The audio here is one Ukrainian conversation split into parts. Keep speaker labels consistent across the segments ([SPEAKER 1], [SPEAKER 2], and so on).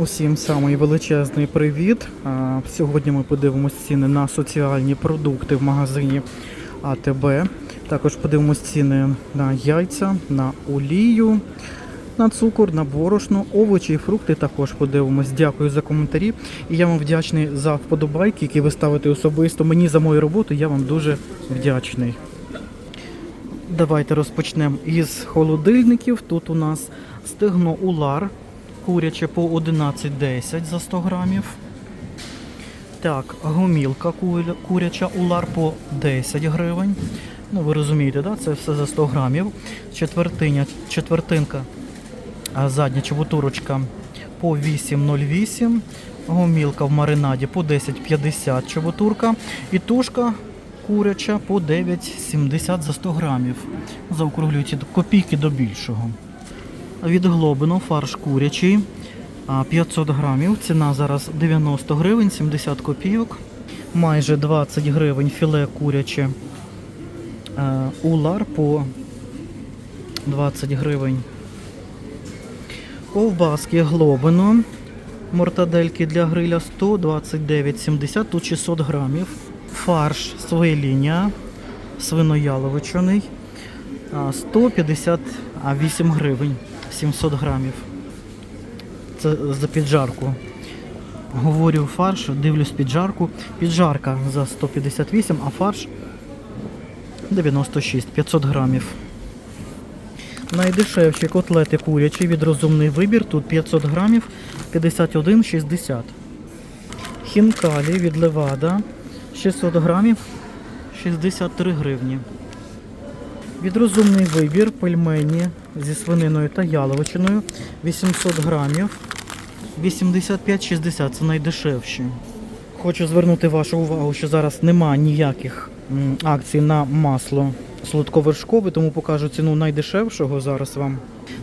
[SPEAKER 1] Усім самий величезний привіт. Сьогодні ми подивимось ціни на соціальні продукти в магазині АТБ. Також подивимось ціни на яйця, на олію, на цукор, на борошно, овочі і фрукти. Також подивимось. Дякую за коментарі. І я вам вдячний за вподобайки, які ви ставите особисто. Мені за мою роботу. Я вам дуже вдячний. Давайте розпочнемо із холодильників. Тут у нас стегно улар куряче по 11,10 за 100 грамів. Так, гомілка куряча улар по 10 гривень. Ну, ви розумієте, да? це все за 100 грамів. Четвертиня, четвертинка, задня чебутурочка по 8,08. Гомілка в маринаді по 10,50 чебутурка. І тушка куряча по 9,70 за 100 грамів. Заокруглюйте копійки до більшого. Від Глобино фарш курячий 500 грамів. Ціна зараз 90 гривень, 70 копійок. Майже 20 гривень філе куряче. Е, Улар по 20 гривень. Ковбаски Глобино. Мортадельки для гриля 129,70, тут 600 грамів. Фарш своєлінія свинояловичений. 158 гривень 700 грамів. Це за піджарку. Говорю фарш, дивлюсь піджарку. Піджарка за 158, а фарш 96, 500 грамів. Найдешевші котлети курячі від розумний вибір. Тут 500 грамів 51,60. Хінкалі від Левада 600 грамів 63 гривні. Від розумний вибір пельмені зі свининою та яловичиною 800 грамів 85,60 це найдешевші. Хочу звернути вашу увагу, що зараз нема ніяких акцій на масло солодковершкове, тому покажу ціну найдешевшого зараз вам.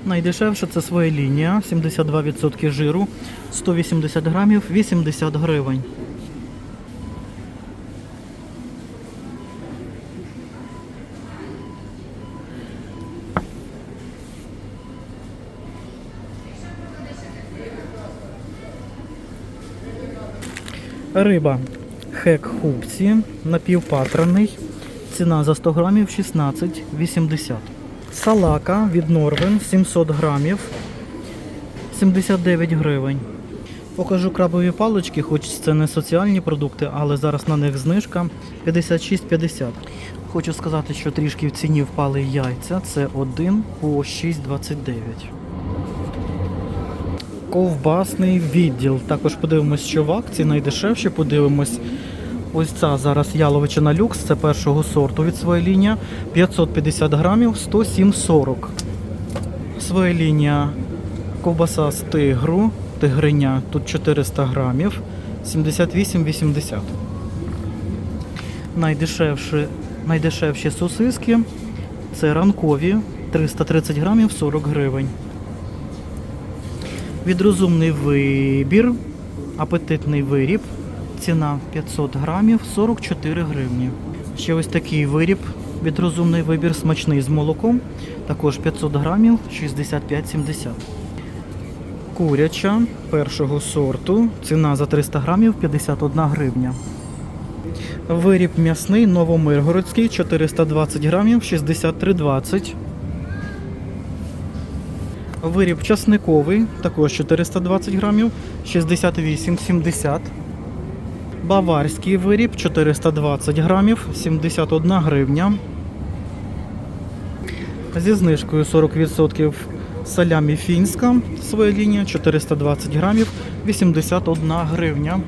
[SPEAKER 1] Найдешевше це своя лінія, 72% жиру, 180 грамів, 80 гривень. Риба хек хупці, напівпатраний. Ціна за 100 грамів 16,80. Салака від Норвен 700 грамів 79 гривень. Покажу крабові палички, хоч це не соціальні продукти, але зараз на них знижка 56,50. Хочу сказати, що трішки в ціні впали яйця. Це один по 6,29 ковбасний відділ. Також подивимось, що в акції найдешевше. Подивимось. Ось ця зараз яловичина люкс, це першого сорту від своєї лінія. 550 грамів 107,40. Своя ковбаса з тигру, тигриня, тут 400 грамів, 78,80. Найдешевші, найдешевші сосиски це ранкові 330 грамів 40 гривень. Відрозумний вибір, апетитний виріб. Ціна 500 грамів 44 гривні. Ще ось такий виріб, відрозумний вибір, смачний з молоком. Також 500 грамів 65,70. Куряча першого сорту. Ціна за 300 грамів 51 гривня. Виріб м'ясний новомиргородський 420 грамів 63,20. Виріб часниковий, також 420 грамів, 68,70. Баварський виріб 420 грамів, 71 гривня. Зі знижкою 40% салямі фінська, своя лінія 420 грамів, 81 гривня.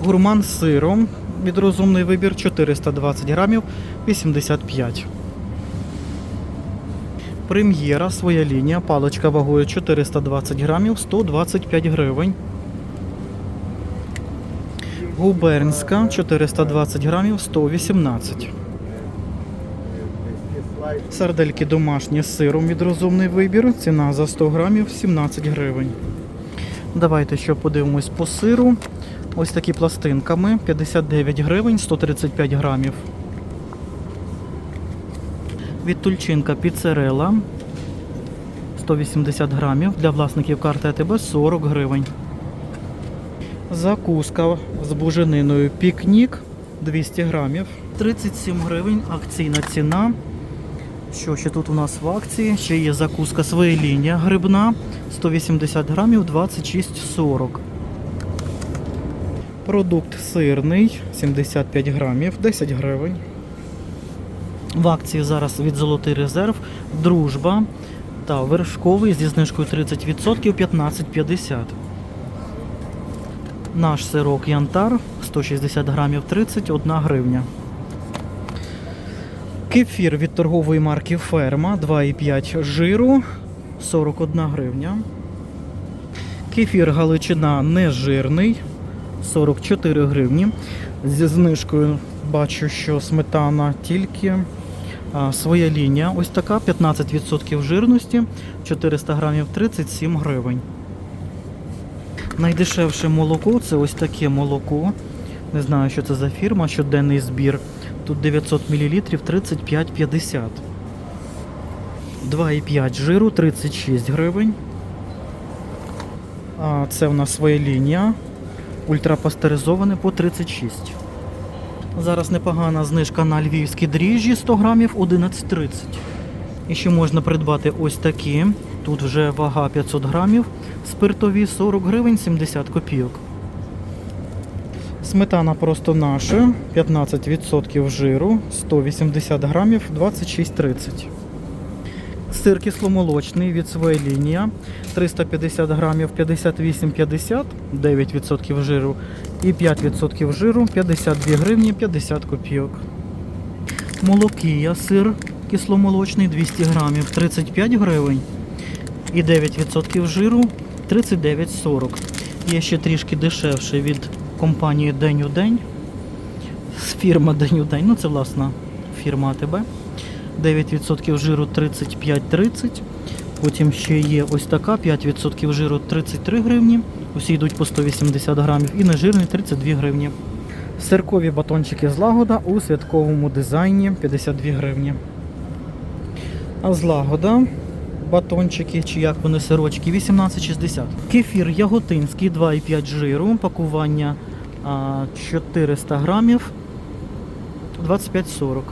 [SPEAKER 1] Гурман з сиром від розумний вибір 420 грамів, 85 Прем'єра, своя лінія, паличка вагою 420 грамів, 125 гривень. Губернська 420 грамів, 118. Сардельки домашні з сиром від розумний вибір. Ціна за 100 грамів 17 гривень. Давайте ще подивимось по сиру. Ось такі пластинками 59 гривень, 135 грамів. Від тульчинка піцерела 180 грамів. Для власників карти АТБ 40 гривень. Закуска з бужениною пікнік 200 грамів. 37 гривень, акційна ціна. Що ще тут у нас в акції? Ще є закуска своєлінія грибна 180 грамів 26,40. Продукт сирний 75 грамів 10 гривень. В акції зараз від Золотий резерв, дружба та вершковий зі знижкою 30% 15,50. Наш сирок Янтар 160 грамів 31 гривня. Кефір від торгової марки Ферма 2,5 жиру 41 гривня. Кефір Галичина нежирний 44 гривні. Зі знижкою бачу, що сметана тільки своя лінія. Ось така 15% жирності, 400 грамів 37 гривень. Найдешевше молоко це ось таке молоко. Не знаю, що це за фірма, щоденний збір. Тут 900 мл 35,50. 2,5 жиру 36 гривень. А це в нас своя лінія. Ультрапастеризоване по 36. Зараз непогана знижка на львівські дріжджі 100 грамів 11,30. І ще можна придбати ось такі. Тут вже вага 500 грамів. Спиртові 40 гривень 70 копійок. Сметана просто наша, 15% жиру, 180 грамів, 26,30. Сир кисломолочний від своєї лінія, 350 грамів, 58,50, 9% жиру і 5% жиру, 52 гривні, 50 копійок. Молокія, сир кисломолочний, 200 грамів, 35 гривень і 9% жиру, 39,40. Є ще трішки дешевше від компанії День у день. Фірма День у день. Ну це власна фірма АТБ. 9% жиру 35,30. Потім ще є ось така 5% жиру 33 гривні. Усі йдуть по 180 грамів. І нежирний 32 гривні. Сиркові батончики з лагода у святковому дизайні 52 гривні. А з лагода батончики, чи як вони сирочки, 18,60. Кефір яготинський 2,5 жиру, пакування 400 грамів 25,40.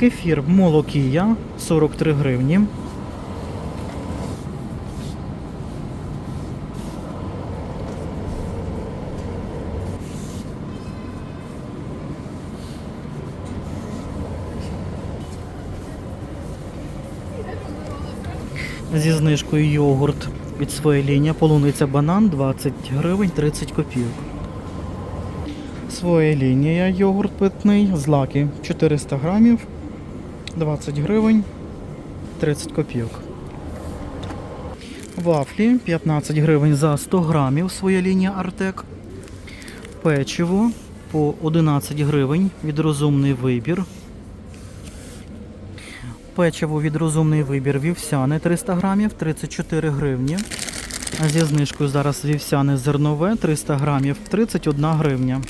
[SPEAKER 1] Кефір молокія 43 гривні. Зі знижкою йогурт від своєї лінії. Полуниця банан 20 гривень 30 копійок. Своя лінія йогурт питний, злаки 400 грамів, 20 гривень, 30 копійок. Вафлі 15 гривень за 100 грамів, своя лінія Артек. Печиво по 11 гривень від розумний вибір. Печиво від розумний вибір вівсяне 300 грамів, 34 гривні. Зі знижкою зараз вівсяне зернове 300 грамів, 31 гривня.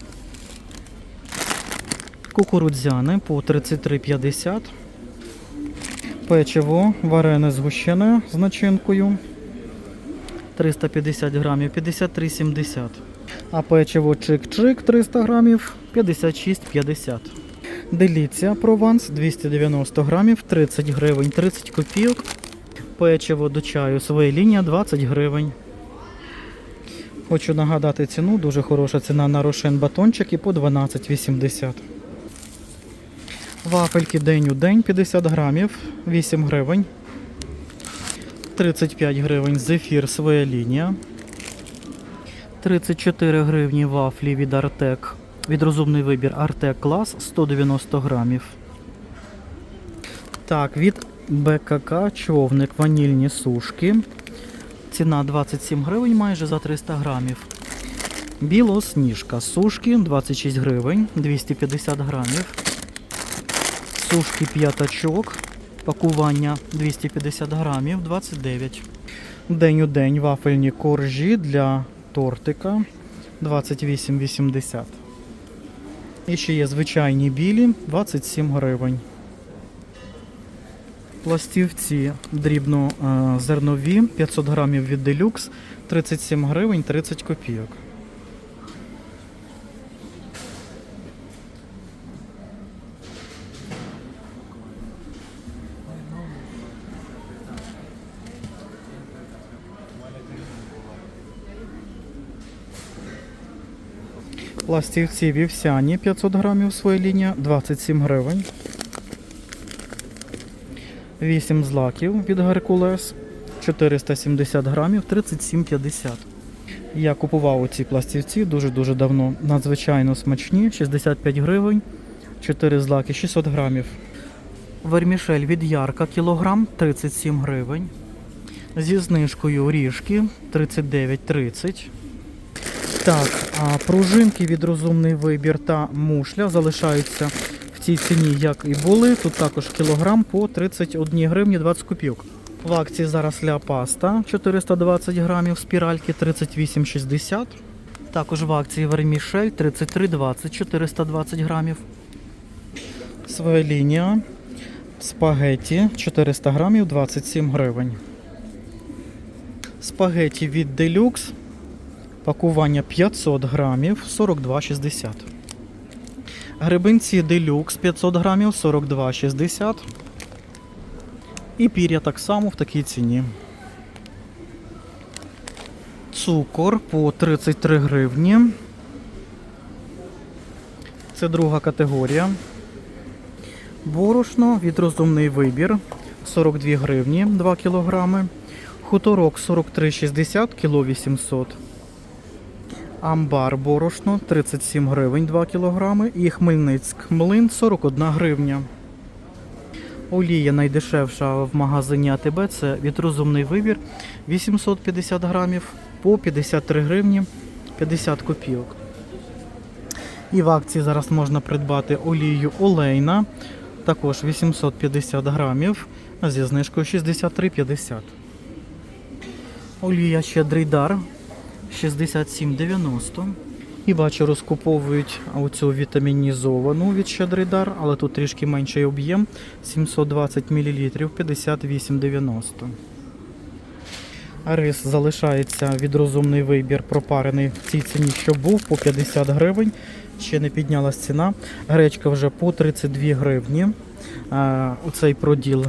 [SPEAKER 1] Кукурудзяне по 33,50. Печиво варене згущене з начинкою 350 грамів 53,70. А печиво чик-чик 300 грамів 56,50. Деліція прованс 290 грамів 30 гривень 30 копійок. Печиво до чаю своя лінія 20 гривень. Хочу нагадати ціну, дуже хороша ціна на рошен батончики по 12,80. Вафельки день у день 50 грамів, 8 гривень. 35 гривень зефір своя лінія. 34 гривні вафлі від Артек. Від розумний вибір Артек клас 190 грамів. Так, від БКК човник ванільні сушки. Ціна 27 гривень майже за 300 грамів. Білосніжка сушки 26 гривень, 250 грамів. Сушки п'ятачок. Пакування 250 грамів, 29. День у день вафельні коржі для тортика 28,80. І ще є звичайні білі 27 гривень. Пластівці дрібно е, зернові, 500 грамів від Deluxe, 37 гривень 30 копійок. Пластівці вівсяні 500 грамів своя лінія, 27 гривень. 8 злаків від Геркулес 470 грамів 37,50. Я купував оці пластівці дуже-дуже давно. Надзвичайно смачні, 65 гривень, 4 злаки, 600 грамів. Вермішель від Ярка кілограм 37 гривень. Зі знижкою ріжки 39,30. Так, а пружинки від розумний вибір та мушля залишаються в цій ціні, як і були. Тут також кілограм по 31 гривні 20 копійок. В акції зараз ля паста 420 грамів, спіральки 38,60. Також в акції вермішель 33,20, 420 грамів. Своя лінія. Спагеті 400 грамів 27 гривень. Спагеті від Deluxe Пакування 500 грамів 42,60. Грибинці Deluxe 500 грамів 42,60. І пір'я так само в такій ціні. Цукор по 33 гривні. Це друга категорія. Борошно від розумний вибір 42 гривні 2 кілограми. Хуторок 43,60 кіло 800. Амбар борошно 37 гривень 2 кг і Хмельницьк млин 41 гривня. Олія найдешевша в магазині АТБ це від розумний вибір 850 грамів по 53 гривні 50 копійок. І в акції зараз можна придбати олію олейна, також 850 грамів зі знижкою 63,50. Олія щедрий дар 67,90. І бачу, розкуповують оцю вітамінізовану від Щедрий дар, але тут трішки менший об'єм 720 мл 58,90. Рис залишається від розумний вибір, пропарений в цій ціні, що був, по 50 гривень. Ще не піднялась ціна. Гречка вже по 32 гривні. Оцей проділ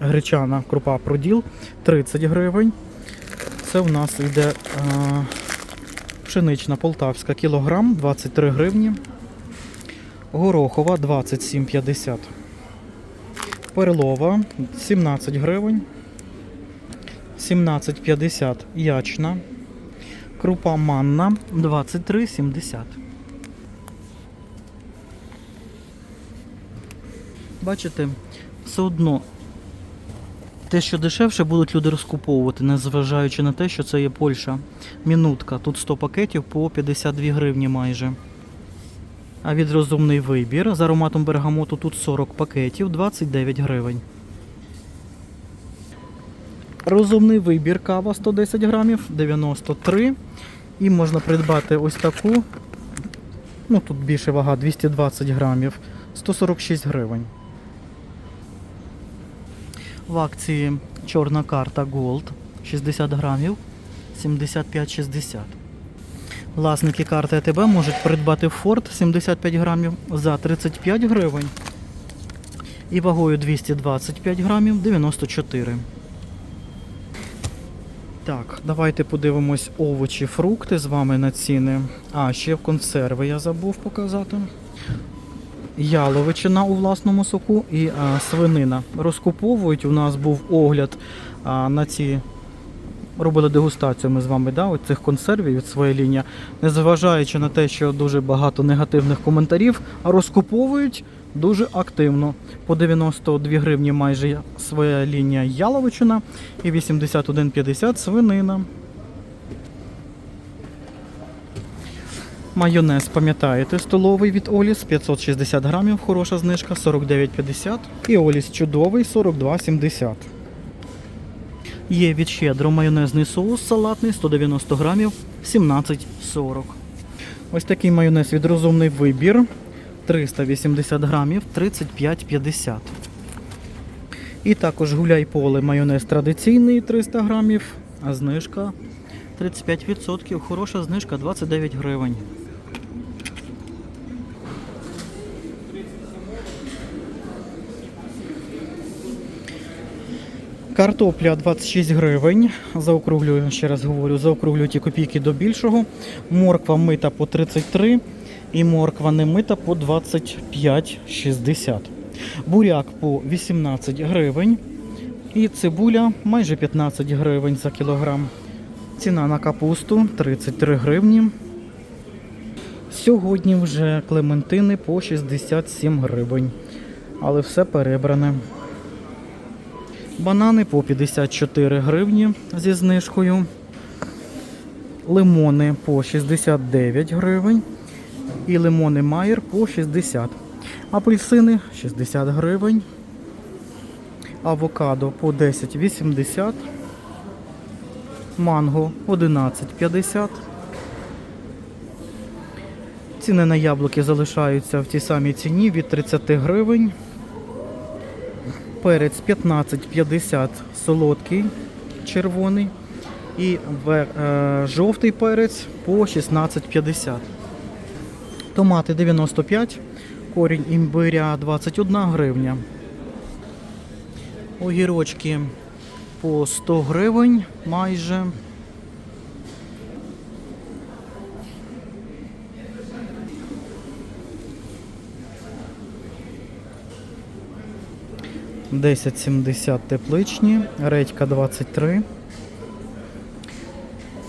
[SPEAKER 1] гречана крупа проділ 30 гривень. Це в нас йде е, пшенична полтавська кілограм 23 гривні. Горохова 27,50. Перлова 17 гривень. 17,50 ячна. Крупа манна 23,70. Бачите, все одно те, що дешевше, будуть люди розкуповувати, незважаючи на те, що це є Польща. Мінутка. Тут 100 пакетів по 52 гривні майже. А від розумний вибір з ароматом бергамоту тут 40 пакетів, 29 гривень. Розумний вибір кава 110 грамів, 93. І можна придбати ось таку. Ну тут більше вага 220 грамів, 146 гривень. В акції чорна карта Gold 60 грамів 75,60. Власники карти АТБ можуть придбати Ford 75 грамів за 35 гривень. І вагою 225 грамів 94. Так, давайте подивимось овочі, фрукти з вами на ціни. А, ще консерви я забув показати. Яловичина у власному соку і а, свинина. Розкуповують. У нас був огляд а, на ці. Робили дегустацію ми з вами да, от цих консервів від своєї лінії. Незважаючи на те, що дуже багато негативних коментарів, розкуповують дуже активно. По 92 гривні майже своя лінія яловичина і 81,50 свинина. Майонез, пам'ятаєте, столовий від Оліс 560 грамів, хороша знижка 49,50. І Оліс чудовий 42,70. Є від щедро майонезний соус салатний 190 грамів 17,40. Ось такий майонез від розумний вибір 380 грамів 35,50. І також гуляй поле майонез традиційний 300 грамів, а знижка 35%. Хороша знижка 29 гривень. Картопля 26 гривень. Заокруглюю, ще раз говорю, заокруглюю ті копійки до більшого. Морква мита по 33 і морква не мита по 25,60. Буряк по 18 гривень. І цибуля майже 15 гривень за кілограм. Ціна на капусту 33 гривні. Сьогодні вже клементини по 67 гривень. Але все перебране. Банани по 54 гривні зі знижкою. Лимони по 69 гривень. І лимони Майер по 60. Апельсини 60 гривень. Авокадо по 10,80. Манго 11,50. Ціни на яблуки залишаються в тій самій ціні від 30 гривень. Перець 15,50 солодкий, червоний. І е, жовтий перець по 16,50. Томати 95, корінь імбиря 21 гривня. Огірочки по 100 гривень майже. Десять сімдесят тепличні, редька 23.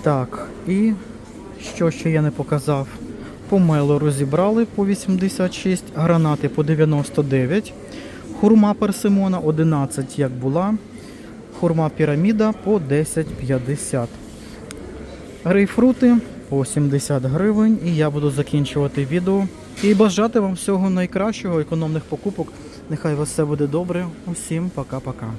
[SPEAKER 1] Так, і що ще я не показав? Помело розібрали по 86, гранати по 99, хурма персимона 11, як була, хурма піраміда по 10,50. Грейпфрути по 70 гривень. І я буду закінчувати відео. І бажати вам всього найкращого, економних покупок. Нехай вас все буде добре. Усім пока-пока.